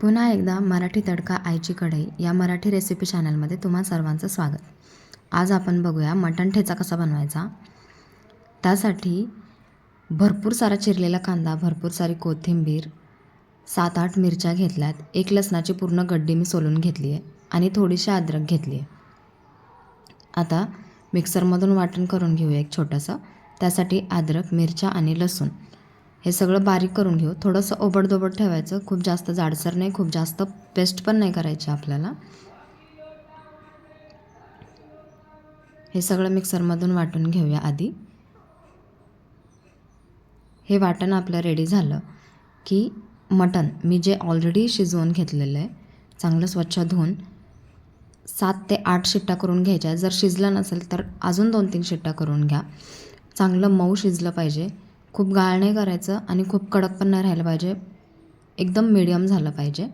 पुन्हा एकदा मराठी तडका आईची कढई या मराठी रेसिपी चॅनलमध्ये तुम्हा सर्वांचं स्वागत. आज आपण बघूया मटण ठेचा कसा बनवायचा? त्यासाठी भरपूर सारा चिरलेला कांदा भरपूर सारी कोथिंबीर सात आठ मिरच्या घेतल्यात. एक लसणाची पूर्ण गड्डी मी सोलून घेतली आहे आणि थोडीशी अद्रक घेतली आहे आता मिक्सरमधून वाटण करून घेऊया एक छोटंसं. त्यासाठी अद्रक मिरच्या आणि लसूण. हे सगळं बारीक करून घेऊ. थोडंसं ओबडधोबड ठेवायचं. खूप जास्त जाडसर नाही खूप जास्त पेस्ट पण नाही करायची आपल्याला. हे सगळं मिक्सरमधून वाटून घेऊया आधी. हे वाटण आपलं रेडी झालं की मटण मी जे ऑलरेडी शिजवून घेतलेलं आहे चांगलं स्वच्छ धुवून सात ते आठ शिट्ट्या करून घ्यायच्या. जर शिजलं नसेल तर अजून दोन तीन शिट्ट्या करून घ्या. चांगलं मऊ शिजलं पाहिजे. खूप गाळ नाही करायचं आणि खूप कडक पण नाही राहिलं पाहिजे. एकदम मिडियम झालं पाहिजे.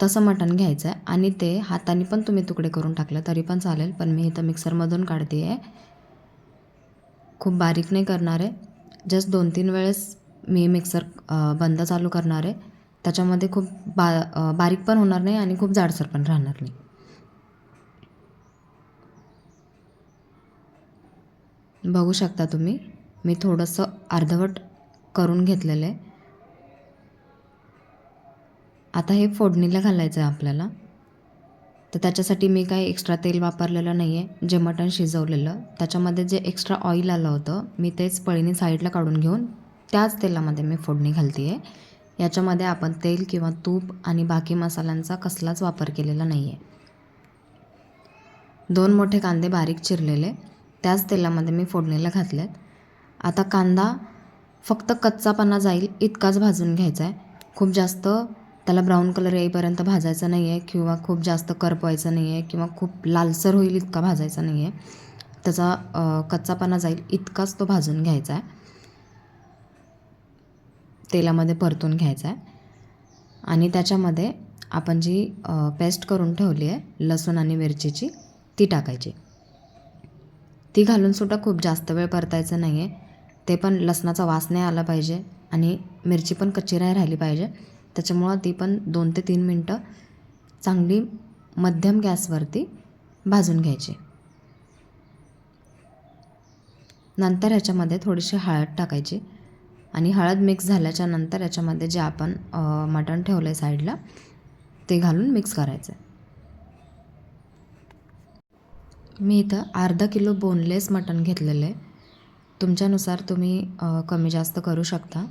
तसं मटण घ्यायचं आहे आणि ते हाताने पण तुम्ही तुकडे करून टाकलं तरी पण चालेल पण मी इथं मिक्सरमधून काढते आहे खूप बारीक नाही करणार. आहे जस्ट दोन तीन वेळेस मी मिक्सर बंद चालू करणार. आहे त्याच्यामध्ये खूप बा बारीक पण होणार नाही आणि खूप जाडसर पण राहणार नाही. बघू शकता तुम्ही. मी थोडंसं अर्धवट करून घेतलेलं आहे. आता हे फोडणीला घालायचं आहे आपल्याला. तर त्याच्यासाठी मी काही एक्स्ट्रा तेल वापरलेलं नाही आहे जे मटण शिजवलेलं. त्याच्यामध्ये जे एक्स्ट्रा ऑइल आलं होतं मी तेच पळीने साईडला काढून घेऊन त्याच तेलामध्ये मी फोडणी घालते आहे याच्यामध्ये आपण तेल किंवा तूप आणि बाकी मसाल्यांचा कसलाच वापर केलेला नाही आहे दोन मोठे कांदे बारीक चिरलेले. त्याच तेलामध्ये मी फोडणीला घातलेत. आता कांदा फक्त कच्चापणा जाईल इतकाच भाजून घ्यायचा आहे. खूप जास्त त्याला ब्राऊन कलर येईपर्यंत भाजायचं नाही आहे किंवा खूप जास्त करपवायचं नाही आहे किंवा खूप लालसर होईल इतका भाजायचा नाही आहे त्याचा कच्चापणा जाईल इतकाच तो भाजून घ्यायचा आहे. तेलामध्ये परतून घ्यायचा आहे. आणि त्याच्यामध्ये आपण जी पेस्ट करून ठेवली आहे लसूण आणि मिरचीची ती टाकायची. ती घालून सुद्धा खूप जास्त वेळ परतायचं नाही आहे ते पण लसणाचा वास नाही आला पाहिजे आणि मिरची पण कच्ची नाही राहिली पाहिजे. त्याच्यामुळं ती पण दोन ते तीन मिनटं चांगली मध्यम गॅसवरती भाजून घ्यायची. नंतर ह्याच्यामध्ये थोडीशी हळद टाकायची आणि हळद मिक्स झाल्याच्यानंतर याच्यामध्ये जे आपण मटण ठेवलं आहे साईडला ते घालून मिक्स करायचं मी इथं अर्धा किलो बोनलेस मटण घेतलेलं आहे. तुमच्यानुसार तुम्ही कमी जास्त करू शकता.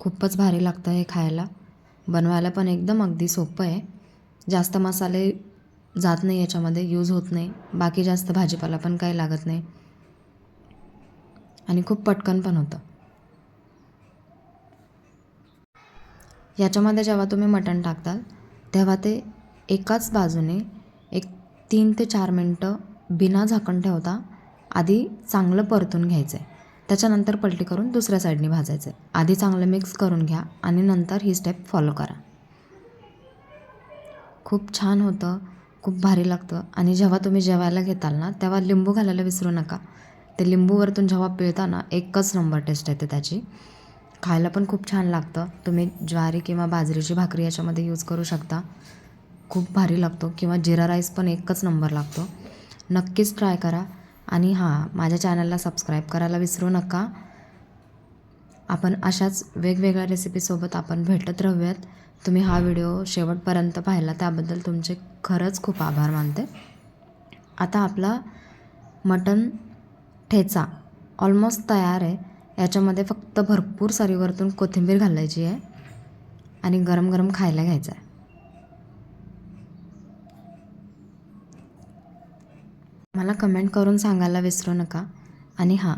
खूपच भारी लागतं हे खायला. बनवायला पण एकदम अगदी सोपं आहे. जास्त मसाले जात नाही याच्यामध्ये यूज होत नाही. बाकी जास्त भाजीपाला पण काही लागत नाही. आणि खूप पटकन पण होतं. याच्यामध्ये जेव्हा तुम्ही मटण टाकताल तेव्हा ते एकाच बाजूने एक तीन ते चार मिनटं बिना झाकण ठेवता आधी चांगलं परतून घ्यायचं आहे त्याच्यानंतर पलटी करून दुसऱ्या साईडने भाजायचं आहे आधी चांगलं मिक्स करून घ्या आणि नंतर ही स्टेप फॉलो करा. खूप छान होतं खूप भारी लागतं. आणि जेव्हा तुम्ही जेवायला घेताल ना तेव्हा लिंबू घालायला विसरू नका. ते लिंबूवरतून जेव्हा पिळता ना एकच नंबर टेस्ट येते त्याची. खायला पण खूप छान लागतं. तुम्ही ज्वारी किंवा बाजरीची भाकरी याच्यामध्ये यूज करू शकता. खूप भारी लागतो. किंवा जिरा राईस पण एकच नंबर लागतो. नक्कीच ट्राय करा. आणि हां माझ्या चॅनलला सबस्क्राईब करायला विसरू नका. आपण अशाच वेगवेगळ्या रेसिपीसोबत आपण भेटत राहूयात. तुम्ही हा व्हिडिओ शेवटपर्यंत पाहिला त्याबद्दल तुमचे खरंच खूप आभार मानते. आता आपला मटन ठेचा ऑलमोस्ट तयार आहे. याच्यामध्ये फक्त भरपूर सारी वरतून कोथिंबीर घालायची आहे आणि गरम गरम खायला घ्यायचं आहे. मला कमेंट करून सांगायला विसरू नका. आणि हां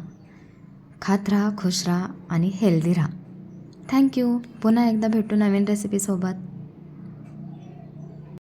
खात राहा खुश राहा आणि हेल्दी राहा. थँक्यू पुन्हा एकदा भेटू नवीन रेसिपीसोबत